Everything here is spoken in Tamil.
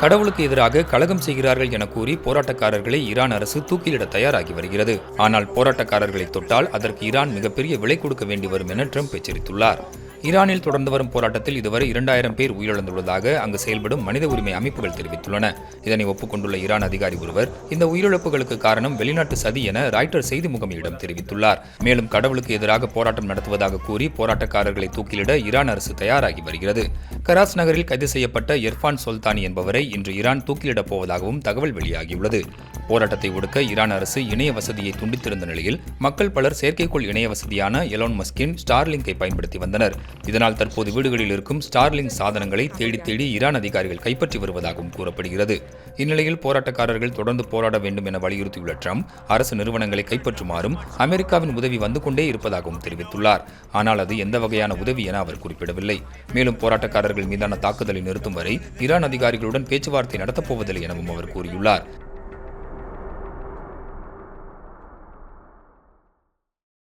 கடவுளுக்கு எதிராக கலகம் செய்கிறார்கள் என கூறி போராட்டக்காரர்களை ஈரான் அரசு தூக்கிலிட தயாராகி வருகிறது. ஆனால் போராட்டக்காரர்களை தொட்டால் அதற்கு ஈரான் மிகப்பெரிய விலை கொடுக்க வேண்டி வரும் என ட்ரம்ப் எச்சரித்துள்ளார். ஈரானில் தொடர்ந்து வரும் போராட்டத்தில் இதுவரை இரண்டாயிரம் பேர் உயிரிழந்துள்ளதாக அங்கு செயல்படும் மனித உரிமை அமைப்புகள் தெரிவித்துள்ளன. இதனை ஒப்புக்கொண்டுள்ள ஈரான் அதிகாரி ஒருவர் இந்த உயிரிழப்புகளுக்கு காரணம் வெளிநாட்டு சதி என ராய்டர் செய்தி முகமையிடம் தெரிவித்துள்ளார். மேலும் கடவுளுக்கு எதிராக போராட்டம் நடத்துவதாக கூறி போராட்டக்காரர்களை தூக்கிலிட ஈரான் அரசு தயாராகி வருகிறது. கராஸ் நகரில் கைது செய்யப்பட்ட இர்ஃபான் சுல்தானி என்பவரை இன்று ஈரான் தூக்கிலிடப் போவதாகவும் தகவல் வெளியாகியுள்ளது. போராட்டத்தை ஒடுக்க ஈரான் அரசு இணைய வசதியை துண்டித்திருந்த நிலையில் மக்கள் பலர் செயற்கைக்கோள் இணைய வசதியான எலோன் மஸ்கின் ஸ்டார்லிங்கை பயன்படுத்தி வந்தனர். இதனால் தற்போது வீடுகளில் இருக்கும் ஸ்டார்லிங் சாதனங்களை தேடி தேடி ஈரான் அதிகாரிகள் கைப்பற்றி வருவதாகவும் கூறப்படுகிறது. இந்நிலையில் போராட்டக்காரர்கள் தொடர்ந்து போராட வேண்டும் என வலியுறுத்தியுள்ள ட்ரம்ப் அரசு நிறுவனங்களை கைப்பற்றுமாறும் அமெரிக்காவின் உதவி வந்து கொண்டே இருப்பதாகவும் தெரிவித்துள்ளார். ஆனால் அது எந்த வகையான உதவி என அவர் குறிப்பிடவில்லை. மேலும் போராட்டக்காரர்கள் மீதான தாக்குதலை நிறுத்தும் வரை ஈரான் அதிகாரிகளுடன் பேச்சுவார்த்தை நடத்தப்போவதில்லை எனவும் அவர் கூறியுள்ளார்.